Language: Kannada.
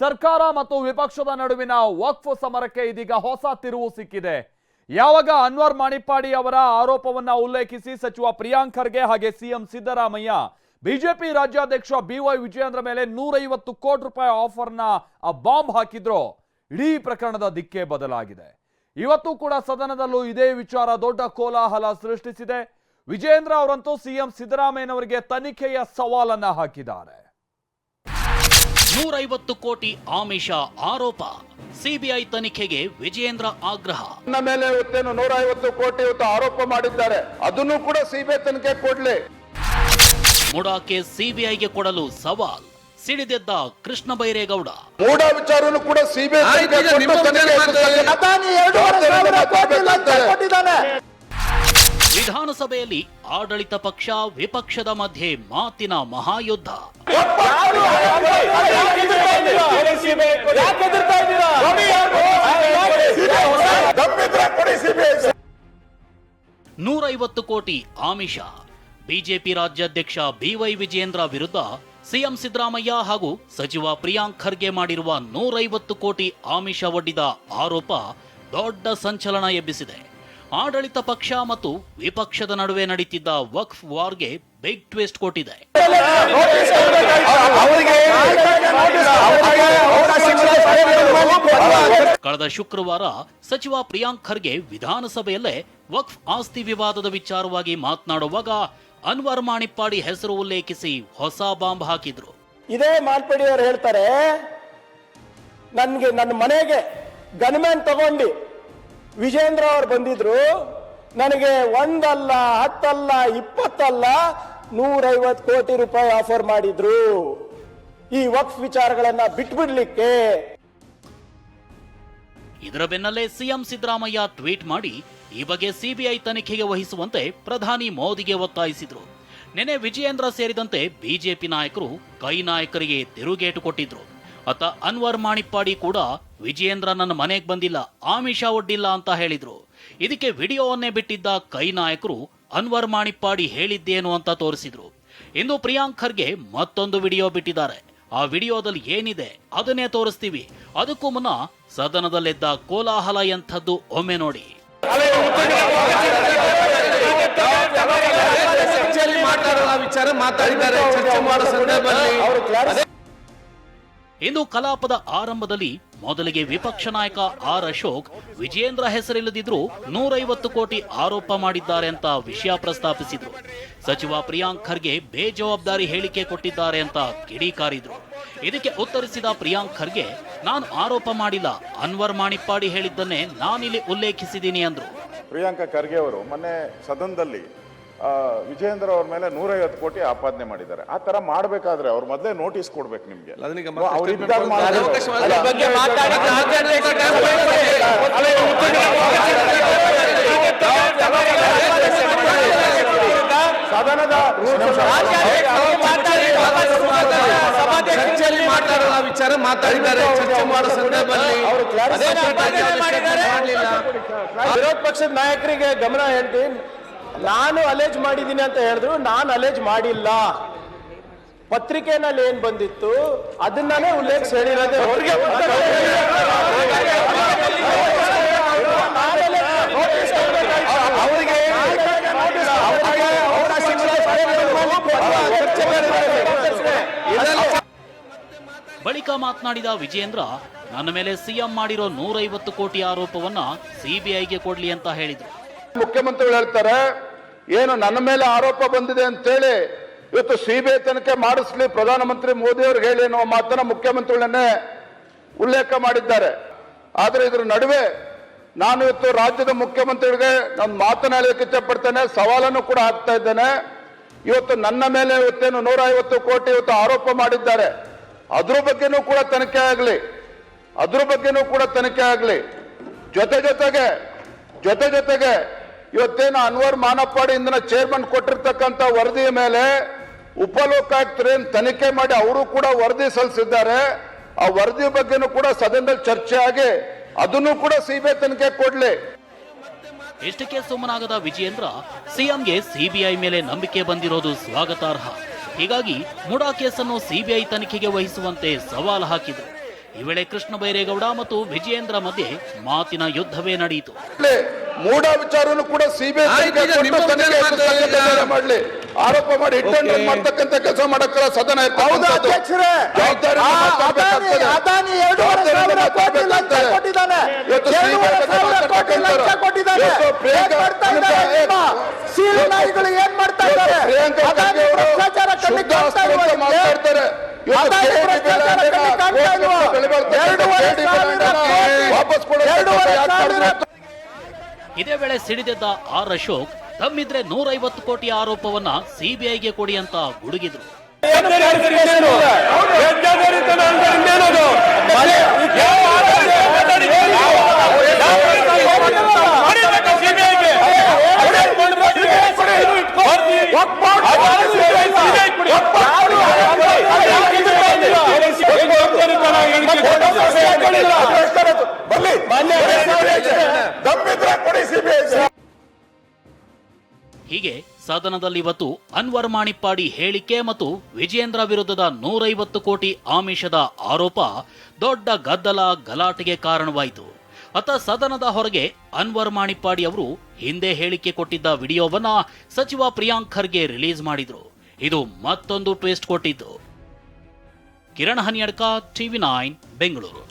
ಸರ್ಕಾರ ಮತ್ತು ವಿಪಕ್ಷದ ನಡುವಿನ ವಕ್ಫ್ ಸಮರಕ್ಕೆ ಇದೀಗ ಹೊಸ ತಿರುವು ಸಿಕ್ಕಿದೆ. ಯಾವಾಗ ಅನ್ವರ್ ಮಾಣಿಪ್ಪಾಡಿ ಅವರ ಆರೋಪವನ್ನ ಉಲ್ಲೇಖಿಸಿ ಸಚಿವ ಪ್ರಿಯಾಂಕ್ ಖರ್ಗೆ ಹಾಗೆ ಸಿಎಂ ಸಿದ್ದರಾಮಯ್ಯ, ಬಿಜೆಪಿ ರಾಜ್ಯಾಧ್ಯಕ್ಷ ಬಿವೈ ವಿಜಯೇಂದ್ರ ಮೇಲೆ ನೂರೈವತ್ತು ಕೋಟಿ ರೂಪಾಯಿ ಆಫರ್ನ ಆ ಬಾಂಬ್ ಹಾಕಿದ್ರು. ಇಡೀ ಪ್ರಕರಣದ ದಿಕ್ಕೇ ಬದಲಾಗಿದೆ. ಇವತ್ತು ಕೂಡ ಸದನದಲ್ಲೂ ಇದೇ ವಿಚಾರ ದೊಡ್ಡ ಕೋಲಾಹಲ ಸೃಷ್ಟಿಸಿದೆ. ವಿಜಯೇಂದ್ರ ಅವರಂತೂ ಸಿಎಂ ಸಿದ್ದರಾಮಯ್ಯನವರಿಗೆ ತನಿಖೆಯ ಸವಾಲನ್ನ ಹಾಕಿದ್ದಾರೆ. ನೂರೈವತ್ತು ಕೋಟಿ ಆಮಿಷ ಆರೋಪ. ಸಿಬಿಐ ತನಿಖೆಗೆ ವಿಜಯೇಂದ್ರ ಆಗ್ರಹ. ನನ್ನ ಮೇಲೆ ಇವತ್ತೇನು ನೂರ ಐವತ್ತು ಕೋಟಿ ಇವತ್ತು ಆರೋಪ ಮಾಡಿದ್ದಾರೆ. ಅದನ್ನು ಕೂಡ ಸಿಬಿಐ ತನಿಖೆ ಕೊಡ್ಲಿ. ಮುಡಾಕೆ ಸಿಬಿಐಗೆ ಕೊಡಲು ಸವಾಲ್. ಸಿಡಿದೆದ್ದ ಕೃಷ್ಣ ಬೈರೇಗೌಡ. ಮೂಡ ವಿಚಾರನು ಕೂಡ ಸಿಬಿಐ ತನಿಖೆ. ಅದಾನಿ ಎರಡೂವರೆ ಸಾವಿರ ಕೋಟಿ ಲಂಚ. ವಿಧಾನಸಭೆಯಲ್ಲಿ ಆಡಳಿತ ಪಕ್ಷ ವಿಪಕ್ಷದ ಮಧ್ಯೆ ಮಾತಿನ ಮಹಾಯುದ್ಧ. ನೂರೈವತ್ತು ಕೋಟಿ ಆಮಿಷ. ಬಿಜೆಪಿ ರಾಜ್ಯಾಧ್ಯಕ್ಷ ಬಿವೈ ವಿಜಯೇಂದ್ರ ವಿರುದ್ಧ ಸಿಎಂ ಸಿದ್ದರಾಮಯ್ಯ ಹಾಗೂ ಸಚಿವ ಪ್ರಿಯಾಂಕ್ ಖರ್ಗೆ ಮಾಡಿರುವ ನೂರೈವತ್ತು ಕೋಟಿ ಆಮಿಷ ಒಡ್ಡಿದ ಆರೋಪ ದೊಡ್ಡ ಸಂಚಲನ ಎಬ್ಬಿಸಿದೆ. ಆಡಳಿತ ಪಕ್ಷ ಮತ್ತು ವಿಪಕ್ಷದ ನಡುವೆ ನಡೀತಿದ್ದ ವಕ್ಫ್ ವಾರ್ಗೆ ಬಿಗ್ ಟ್ವಿಸ್ಟ್ ಕೊಟ್ಟಿದೆ. ಕಳೆದ ಶುಕ್ರವಾರ ಸಚಿವ ಪ್ರಿಯಾಂಕ್ ಖರ್ಗೆ ವಿಧಾನಸಭೆಯಲ್ಲೇ ವಕ್ಫ್ ಆಸ್ತಿ ವಿವಾದದ ವಿಚಾರವಾಗಿ ಮಾತನಾಡುವಾಗ ಅನ್ವರ್ ಮಾಣಿಪ್ಪಾಡಿ ಹೆಸರು ಉಲ್ಲೇಖಿಸಿ ಹೊಸ ಬಾಂಬ್ ಹಾಕಿದ್ರು. ಇದೇ ಮಾಲ್ಪಡಿಯವರು ಹೇಳ್ತಾರೆ, ನನ್ಗೆ ನನ್ನ ಮನೆಗೆ ಗನ್ಮ್ಯಾನ್ ತಗೊಂಡು ವಿಜೇಂದ್ರ ಅವ್ರು ಬಂದಿದ್ರು, ನನಗೆ ಒಂದಲ್ಲ, ಹತ್ತಲ್ಲ, ಇಪ್ಪತ್ತಲ್ಲ, ನೂರೈವತ್ತು ಕೋಟಿ ರೂಪಾಯಿ ಆಫರ್ ಮಾಡಿದ್ರು. ಈ ವಕ್ಫ್ ವಿಚಾರಗಳನ್ನ ಬಿಟ್ಬಿಡ್ಲಿಕ್ಕೆ. ಇದರ ಬೆನ್ನಲ್ಲೇ ಸಿಎಂ ಸಿದ್ದರಾಮಯ್ಯ ಟ್ವೀಟ್ ಮಾಡಿ, ಈ ಬಗ್ಗೆ ಸಿಬಿಐ ತನಿಖೆಗೆ ವಹಿಸುವಂತೆ ಪ್ರಧಾನಿ ಮೋದಿಗೆ ಒತ್ತಾಯಿಸಿದ್ರು. ನಿನ್ನೆ ವಿಜಯೇಂದ್ರ ಸೇರಿದಂತೆ ಬಿಜೆಪಿ ನಾಯಕರು ಕೈ ನಾಯಕರಿಗೆ ತಿರುಗೇಟು ಕೊಟ್ಟಿದ್ರು. ಅತ್ತ ಅನ್ವರ್ ಮಾಣಿಪ್ಪಾಡಿ ಕೂಡ ವಿಜಯೇಂದ್ರ ನನ್ನ ಮನೆಗೆ ಬಂದಿಲ್ಲ ಆಮಿಷ ಒಡ್ಡಿಲ್ಲ ಅಂತ ಹೇಳಿದ್ರು. ಇದಕ್ಕೆ ವಿಡಿಯೋವನ್ನೇ ಬಿಟ್ಟಿದ್ದ ಕೈ ನಾಯಕರು ಅನ್ವರ್ ಮಾಣಿಪ್ಪಾಡಿ ಹೇಳಿದ್ದೇನು ಅಂತ ತೋರಿಸಿದ್ರು. ಇಂದು ಪ್ರಿಯಾಂಕ್ ಖರ್ಗೆ ಮತ್ತೊಂದು ವಿಡಿಯೋ ಬಿಟ್ಟಿದ್ದಾರೆ. ಆ ವಿಡಿಯೋದಲ್ಲಿ ಏನಿದೆ ಅದನ್ನೇ ತೋರಿಸ್ತೀವಿ. ಅದಕ್ಕೂ ಮುನ್ನ ಸದನದಲ್ಲಿದ್ದ ಕೋಲಾಹಲ ಎಂಥದ್ದು ಒಮ್ಮೆ ನೋಡಿ. ಚರ್ಚೆ ಮಾಡೋ ಸಂದರ್ಭದಲ್ಲಿ. ಇಂದು ಕಲಾಪದ ಆರಂಭದಲ್ಲಿ ಮೊದಲಿಗೆ ವಿಪಕ್ಷ ನಾಯಕ ಆರ್ ಅಶೋಕ್ ವಿಜಯೇಂದ್ರ ಹೆಸರಿಲ್ಲದಿದ್ರೂ ನೂರೈವತ್ತು ಕೋಟಿ ಆರೋಪ ಮಾಡಿದ್ದಾರೆ ಅಂತ ವಿಷಯ ಪ್ರಸ್ತಾಪಿಸಿದ್ರು. ಸಚಿವ ಪ್ರಿಯಾಂಕ್ ಖರ್ಗೆ ಬೇಜವಾಬ್ದಾರಿ ಹೇಳಿಕೆ ಕೊಟ್ಟಿದ್ದಾರೆ ಅಂತ ಕಿಡಿಕಾರಿದ್ರು ಇದಕ್ಕೆ ಉತ್ತರಿಸಿದ ಪ್ರಿಯಾಂಕ್ ಖರ್ಗೆ, ನಾನು ಆರೋಪ ಮಾಡಿಲ್ಲ, ಅನ್ವರ್ ಮಾಣಿಪ್ಪಾಡಿ ಹೇಳಿದ್ದನ್ನೇ ನಾನಿಲ್ಲಿ ಉಲ್ಲೇಖಿಸಿದ್ದೀನಿ ಅಂದ್ರು. ಪ್ರಿಯಾಂಕ ಖರ್ಗೆ ಅವರು ಮೊನ್ನೆ ಸದನದಲ್ಲಿ ಆ, ವಿಜಯೇಂದ್ರ ಅವ್ರ ಮೇಲೆ ನೂರೈವತ್ತು ಕೋಟಿ ಆಪಾದನೆ ಮಾಡಿದ್ದಾರೆ ಆ ತರ ಮಾಡ್ಬೇಕಾದ್ರೆ ಅವ್ರ ಮೊದಲೇ ನೋಟಿಸ್ ಕೊಡ್ಬೇಕು ನಿಮ್ಗೆ. ಸದನದ ಚರ್ಚೆಯಲ್ಲಿ ಮಾತಾಡುವ ವಿಚಾರ ಮಾತಾಡಿದ್ದಾರೆ ಚರ್ಚೆ ಮಾಡೋ ಸಂದರ್ಭದಲ್ಲಿ ವಿರೋಧ ಪಕ್ಷದ ನಾಯಕರಿಗೆ ಗಮನ ಹೇಳ್ತೀನಿ ನಾನು ಅಲೇಜ್ ಮಾಡಿದ್ದೀನಿ ಅಂತ ಹೇಳಿದ್ರು ನಾನು ಅಲೇಜ್ ಮಾಡಿಲ್ಲ. ಪತ್ರಿಕೆನಲ್ಲಿ ಏನ್ ಬಂದಿತ್ತು? ಅದನ್ನೇ ಉಲ್ಲೇಖ ಹೇಳಿರೋದೇ ಅವ್ರಿಗೆ ಬಳಿಕ ಮಾತನಾಡಿದ ವಿಜೇಂದ್ರ ನನ್ನ ಮೇಲೆ ಸಿಎಂ ಮಾಡಿರೋ ನೂರೈವತ್ತು ಕೋಟಿ ಆರೋಪವನ್ನ ಸಿಬಿಐಗೆ ಕೊಡ್ಲಿ ಅಂತ ಹೇಳಿದ್ರು. ಮುಖ್ಯಮಂತ್ರಿಗಳು ಹೇಳ್ತಾರೆ, ಏನು ನನ್ನ ಮೇಲೆ ಆರೋಪ ಬಂದಿದೆ ಅಂತೇಳಿ ಇವತ್ತು ಸಿಬಿಐ ತನಿಖೆ ಮಾಡಿಸ್ಲಿ, ಪ್ರಧಾನಮಂತ್ರಿ ಮೋದಿ ಅವ್ರಿಗೆ ಹೇಳಿ ಅನ್ನೋ ಮಾತನ್ನ ಮುಖ್ಯಮಂತ್ರಿಗಳನ್ನೇ ಉಲ್ಲೇಖ ಮಾಡಿದ್ದಾರೆ. ಆದ್ರೆ ಇದ್ರ ನಡುವೆ ನಾನು ಇವತ್ತು ರಾಜ್ಯದ ಮುಖ್ಯಮಂತ್ರಿಗಳಿಗೆ ನಾನು ಮಾತನಾಡಲಿಕ್ಕೆ ಇಚ್ಛಪಡ್ತೇನೆ ಸವಾಲನ್ನು ಕೂಡ ಹಾಕ್ತಾ ಇದ್ದೇನೆ. ಇವತ್ತು ನನ್ನ ಮೇಲೆ ಇವತ್ತೇನು ನೂರ ಕೋಟಿ ಇವತ್ತು ಆರೋಪ ಮಾಡಿದ್ದಾರೆ. ಅದ್ರ ಬಗ್ಗೆನೂ ಕೂಡ ತನಿಖೆ ಆಗಲಿ, ಅದ್ರ ಬಗ್ಗೆನೂ ಕೂಡ ತನಿಖೆ ಆಗಲಿ. ಜೊತೆ ಜೊತೆಗೆ ಜೊತೆ ಜೊತೆಗೆ ಇವತ್ತೇನು ಅನ್ವರ್ ಮಾನಪ್ಪಾಡಿ ಇಂದಿನ ಚೇರ್ಮನ್ ಕೊಟ್ಟಿರ್ತಕ್ಕಂಥ ವರದಿಯ ಮೇಲೆ ಉಪಲೋಕಾಯುಕ್ತರೇನು ತನಿಖೆ ಮಾಡಿ ಅವರು ಕೂಡ ವರದಿ ಸಲ್ಲಿಸಿದ್ದಾರೆ. ಆ ವರದಿ ಬಗ್ಗೆನೂ ಕೂಡ ಸದನದಲ್ಲಿ ಚರ್ಚೆ ಆಗಿ ಅದನ್ನು ಕೂಡ ಸಿಬಿಐ ತನಿಖೆ ಕೊಡ್ಲಿ. ಇಷ್ಟಕ್ಕೆ ಸುಮ್ಮನಾಗದ ವಿಜಯೇಂದ್ರ ಸಿಎಂಗೆ ಸಿಬಿಐ ಮೇಲೆ ನಂಬಿಕೆ ಬಂದಿರೋದು ಸ್ವಾಗತಾರ್ಹ. ಹೀಗಾಗಿ ಮುಡಾ ಕೇಸನ್ನು ಸಿಬಿಐ ತನಿಖೆಗೆ ವಹಿಸುವಂತೆ ಸವಾಲು ಹಾಕಿದರು. ಈ ವೇಳೆ ಕೃಷ್ಣ ಬೈರೇಗೌಡ ಮತ್ತು ವಿಜಯೇಂದ್ರ ಮಧ್ಯೆ ಮಾತಿನ ಯುದ್ಧವೇ ನಡೆಯಿತು. ಮೂಢ ವಿಚಾರನು ಕೂಡ ಸಿಬಿಐ ಮಾಡಲಿ. ಆರೋಪ ಮಾಡಿ Okay. ಮಾಡ್ತಕ್ಕಂಥ ಕೆಲಸ ಮಾಡಕ್ಕಲ್ಲ ಸದನ ಏನ್ ಮಾಡ್ತಾ ಇದ್ದಾರೆ ಮಾತಾಡ್ತಾರೆ. ವಾಪಸ್ ಕೊಡೋದು ಎರಡೂವರೆ ಯಾಕೆ ಸಾವಿರ ಮಾಡ್ತಾರೆ? ಇದೇ ವೇಳೆ ಸಿಡಿದೆದ್ದ ಆರ್ ಅಶೋಕ್ ತಮ್ಮಿದ್ರೆ ನೂರೈವತ್ತು ಕೋಟಿ ಆರೋಪವನ್ನ ಸಿಬಿಐಗೆ ಕೊಡಿ ಅಂತ ಗುಡುಗಿದ್ರು. ಹೀಗೆ ಸದನದಲ್ಲಿ ಇವತ್ತು ಅನ್ವರ್ ಮಾಣಿಪ್ಪಾಡಿ ಹೇಳಿಕೆ ಮತ್ತು ವಿಜೇಂದ್ರ ವಿರುದ್ಧದ ನೂರೈವತ್ತು ಕೋಟಿ ಆಮಿಷದ ಆರೋಪ ದೊಡ್ಡ ಗದ್ದಲ ಗಲಾಟೆಗೆ ಕಾರಣವಾಯಿತು. ಅತ ಸದನದ ಹೊರಗೆ ಅನ್ವರ್ ಮಾಣಿಪ್ಪಾಡಿ ಅವರು ಹಿಂದೆ ಹೇಳಿಕೆ ಕೊಟ್ಟಿದ್ದ ವಿಡಿಯೋವನ್ನ ಸಚಿವ ಪ್ರಿಯಾಂಕ್ ಖರ್ಗೆ ರಿಲೀಸ್ ಮಾಡಿದ್ರು. ಇದು ಮತ್ತೊಂದು ಟ್ವಿಸ್ಟ್ ಕೊಟ್ಟಿದ್ದು. Kiran Haniyadka, TV nine, Bengaluru.